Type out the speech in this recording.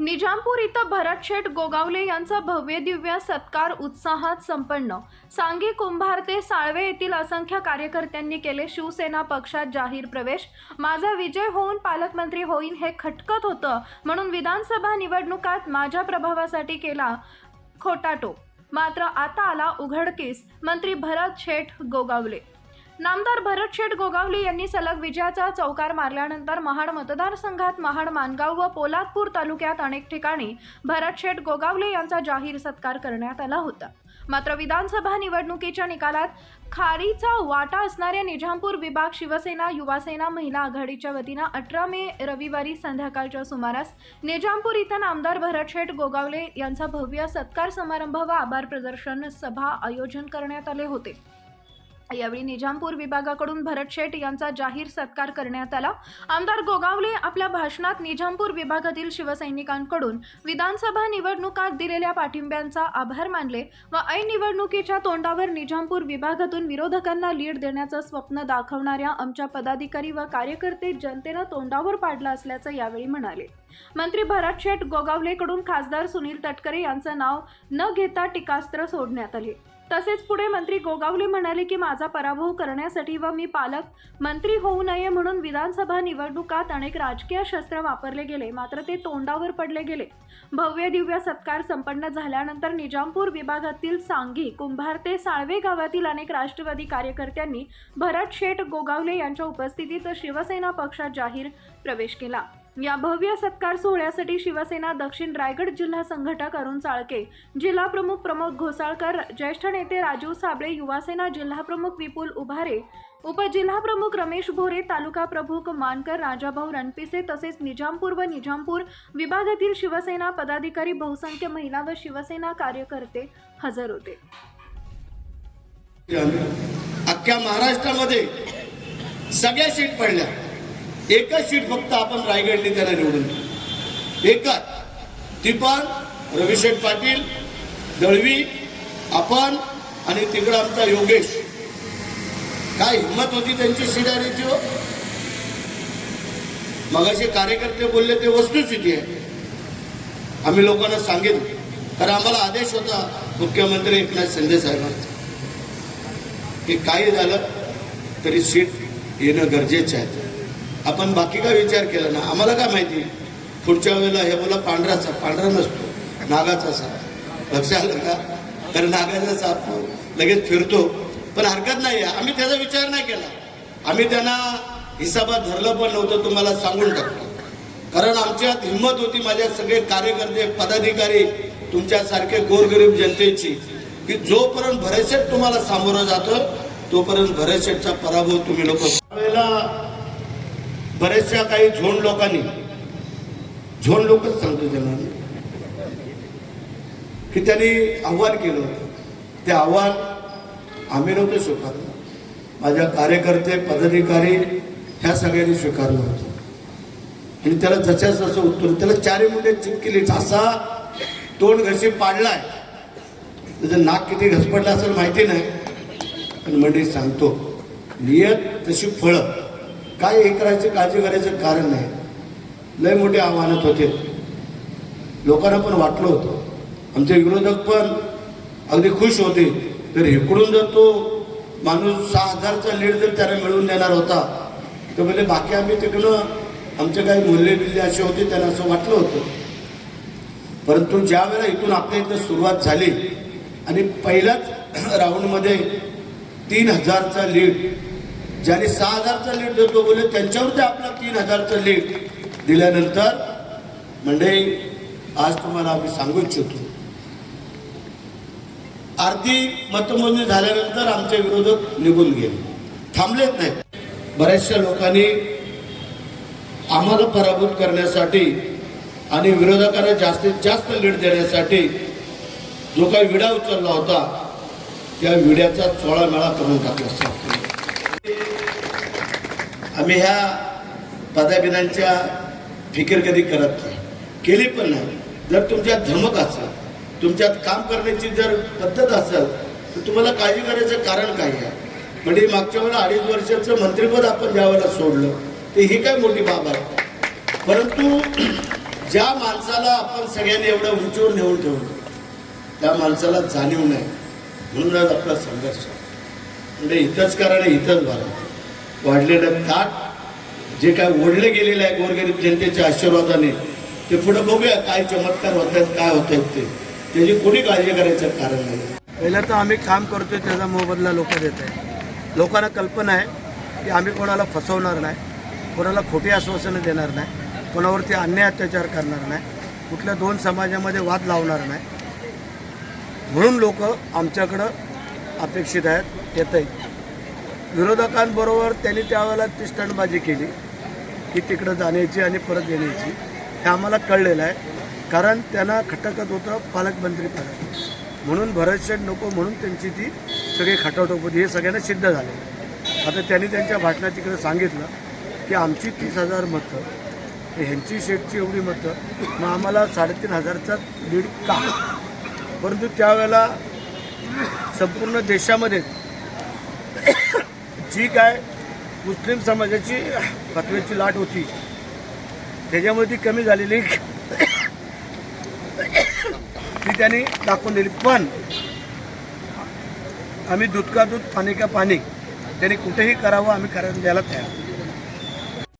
निजामपूर इथं भरत शेठ गोगावले यांचा भव्य दिव्य सत्कार उत्साहात संपन्न. सांगी कुंभार ते साळवे येथील असंख्य कार्यकर्त्यांनी केले. शिवसेना पक्षात जाहीर प्रवेश. माझा विजय होऊन पालकमंत्री होईन हे खटकत होतं म्हणून विधानसभा निवडणुकात माझ्या प्रभावासाठी केला खोटाटो. मात्र आता आला उघडकीस. मंत्री भरत शेठ गोगावले. नामदार भरत शेठ गोगावले यांनी सलग विजयाचा चौकार मारल्यानंतर महाड मतदारसंघात महाड मानगाव व पोलादपूर तालुक्यात अनेक ठिकाणी भरत शेठ गोगावले यांचा जाहीर सत्कार करण्यात आला होता. मात्र विधानसभा निवडणुकीच्या निकालात खारीचा वाटा असणाऱ्या निजामपूर विभाग शिवसेना युवासेना महिला आघाडीच्या वतीनं अठरा मे रविवारी संध्याकाळच्या सुमारास निजामपूर इथं आमदार भरत शेठ गोगावले यांचा भव्य सत्कार समारंभ व आभार प्रदर्शन सभा आयोजन करण्यात आले होते. यावेळी निजामपूर विभागाकडून भरत शेठ यांचा जाहीर सत्कार करण्यात आला. आमदार गोगावले आपल्या भाषणात निजामपूर विभागातील शिवसैनिकांकडून विधानसभा निवडणुकात दिलेल्या पाठिंब्यांचा आभार मानले व ऐन निवडणुकीच्या तोंडावर निजामपूर विभागातून विरोधकांना लीड देण्याचं स्वप्न दाखवणाऱ्या आमच्या पदाधिकारी व कार्यकर्ते जनतेनं तोंडावर पाडलं असल्याचं यावेळी म्हणाले. मंत्री भरत शेठ गोगावलेकडून खासदार सुनील तटकरे यांचं नाव न घेता टीकास्त्र सोडण्यात आले. तसेच पुढे मंत्री गोगावले म्हणाले की माझा पराभव करण्यासाठी व मी पालक मंत्री होऊ नये म्हणून विधानसभा निवडणुकात अनेक राजकीय शस्त्र वापरले गेले. मात्र ते तोंडावर पडले गेले. भव्य दिव्य सत्कार संपन्न झाल्यानंतर निजामपूर विभागातील सांगी कुंभार ते साळवे गावातील अनेक राष्ट्रवादी कार्यकर्त्यांनी भरत शेठ गोगावले यांच्या उपस्थितीत शिवसेना पक्षात जाहीर प्रवेश केला. या भव्य सत्कार सोहळ्यासाठी शिवसेना दक्षिण रायगड जिल्हा संघटक अरुण चाळके. जिल्हा प्रमुख प्रमोद घोसाळकर ज्येष्ठ नेते राजीव साबळे युवासेना जिल्हा प्रमुख विपुल उभारे. उपजिल्हा प्रमुख रमेश भोरे तालुका प्रमुख मानकर राजाभाऊ रणपिसे तसेच निजामपूर व निजामपूर विभागातील शिवसेना पदाधिकारी बहुसंख्य महिला व शिवसेना कार्यकर्ते हजर होते. अख्ख्या महाराष्ट्रामध्ये सगळ्या सीट पडल्या. एकच सीट फक्त आपण रायगडने त्याला निवडून दिली. एकच. ती पण रविशेठ पाटील दळवी आपण आणि तिकडं आमचा योगेश. काय हिंमत होती त्यांची सीट आणायची हो? मगाशी कार्यकर्ते बोलले ते वस्तुस्थिती आहे. आम्ही लोकांना सांगितलं. कारण आम्हाला आदेश होता मुख्यमंत्री एकनाथ शिंदे साहेबांचा. की काही झालं तरी सीट येणं गरजेचं आहे. आपण बाकी काय विचार केला ना आम्हाला काय माहिती? पुढच्या वेळेला हे बोला पांढराचा पांढरा नसतो नागाचा साप. लक्षात आलं का? कारण नागाचा साप लगेच फिरतो. पण हरकत नाही आहे आम्ही त्याचा विचार नाही केला. आम्ही त्यांना हिसाबात धरलं पण नव्हतं तुम्हाला सांगून टाकतो. कारण आमच्यात हिंमत होती माझ्या सगळे कार्यकर्ते पदाधिकारी तुमच्यासारखे गोरगरीब जनतेची की जोपर्यंत भरसेट तुम्हाला सामोरं जातं तोपर्यंत भरसेटचा पराभव तुम्ही लोक वेळेला बऱ्याचशा काही झोन लोकांनी झोन लोकच सांगतो त्यांना की त्यांनी आव्हान केलं होतं. ते आव्हान आम्ही नव्हतं स्वीकारलं. माझ्या कार्यकर्ते पदाधिकारी ह्या सगळ्यांनी स्वीकारलं होतं. आणि त्याला जशाच तसं उत्तर त्याला चारी मुंडे चिपकिली असा तोंड घशी पाडलाय. त्याचं नाक किती घसपडलं असेल माहिती नाही पण मंडळी सांगतो नियत तशी फळं काय हे करायचं काळजी करायचं कारण नाही. लय मोठे आव्हानात होते. लोकांना पण वाटलं होतं. आमचे विरोधक पण अगदी खुश होते. तर इकडून जर तो माणूस सहा हजारचा लीड जर त्याला मिळवून देणार होता तर म्हणजे बाकी आम्ही तिकडं आमचे काही मूल्य बिल्ले असे होते त्यांना असं वाटलं होतं. परंतु ज्या वेळेला इथून आपल्या इथं सुरुवात झाली आणि पहिल्याच राऊंडमध्ये तीन हजारचा लीड ज्याने सहा हजारचा लीड देतो बोलले त्यांच्यावरती आपला तीन हजारचा लीड दिल्यानंतर म्हणजे आज तुम्हाला आम्ही सांगू इच्छितो. अर्धी मतमोजणी झाल्यानंतर आमचे विरोधक निघून गेले. थांबलेच नाहीत. बऱ्याचशा लोकांनी आम्हाला पराभूत करण्यासाठी आणि विरोधकांना जास्तीत जास्त लीड देण्यासाठी जो काही विडा उचलला होता त्या विड्याचा चोळा मेळा करून टाकला. आम्ही ह्या पदाभिनांच्या फिकीर कधी करत नाही. केली पण नाही. जर तुमच्यात धमक असेल तुमच्यात काम करण्याची जर पद्धत असेल तर तुम्हाला काळजी करायचं कारण काय आहे? म्हणजे मागच्या वेळेला अडीच वर्षाचं मंत्रिपद आपण ज्या वेळेला सोडलं ते ही काय मोठी बाब आहे? परंतु ज्या माणसाला आपण सगळ्यांनी एवढं उंचीवर नेऊन ठेवलं त्या माणसाला जाणीव नाही. म्हणून आज आपला संघर्ष. म्हणजे हितच करा आणि हितच भरा वाढलेलं ताट जे काय ओढलं गेलेलं आहे गोरगरीब जनतेच्या आशीर्वादाने ते पुढे बघूया काय चमत्कार होत आहेत काय होत आहेत ते. त्याची कोणी काळजी करायचं कारण नाही. पहिलं तर आम्ही काम करतोय त्याचा मोबदला लोक देत आहेत. लोकांना कल्पना आहे की आम्ही कोणाला फसवणार नाही कोणाला खोटी आश्वासनं देणार नाही कोणावरती अन्याय अत्याचार करणार नाही कुठल्या दोन समाजामध्ये वाद लावणार नाही. म्हणून लोक आमच्याकडं अपेक्षित आहेत येत आहेत. विरोधकांबरोबर त्यांनी त्यावेळेला ती स्टंटबाजी केली की तिकडं जाण्याची आणि परत येण्याची. हे आम्हाला कळलेलं आहे कारण त्यांना खटकत होतं पालकमंत्रीपद म्हणून भरतशेठ नको म्हणून त्यांची ती सगळी खटावटप होती हे सगळ्यांना सिद्ध झाले. आता त्यांनी त्यांच्या भाषणात तिकडे सांगितलं की आमची तीस हजार मतं ह्यांची शेटची एवढी मतं मग आम्हाला साडेतीन हजारचा लीड का? परंतु त्यावेळेला संपूर्ण देशामध्ये जी काय मुस्लिम समाजाची फतव्याची लाट होती त्याच्यामुळे ती कमी झालेली. ती त्यांनी दाखवून दिली. पण आम्ही दूध का दूध पाणी का पाणी त्यांनी कुठेही करावं आम्ही करायला द्यायला तयार.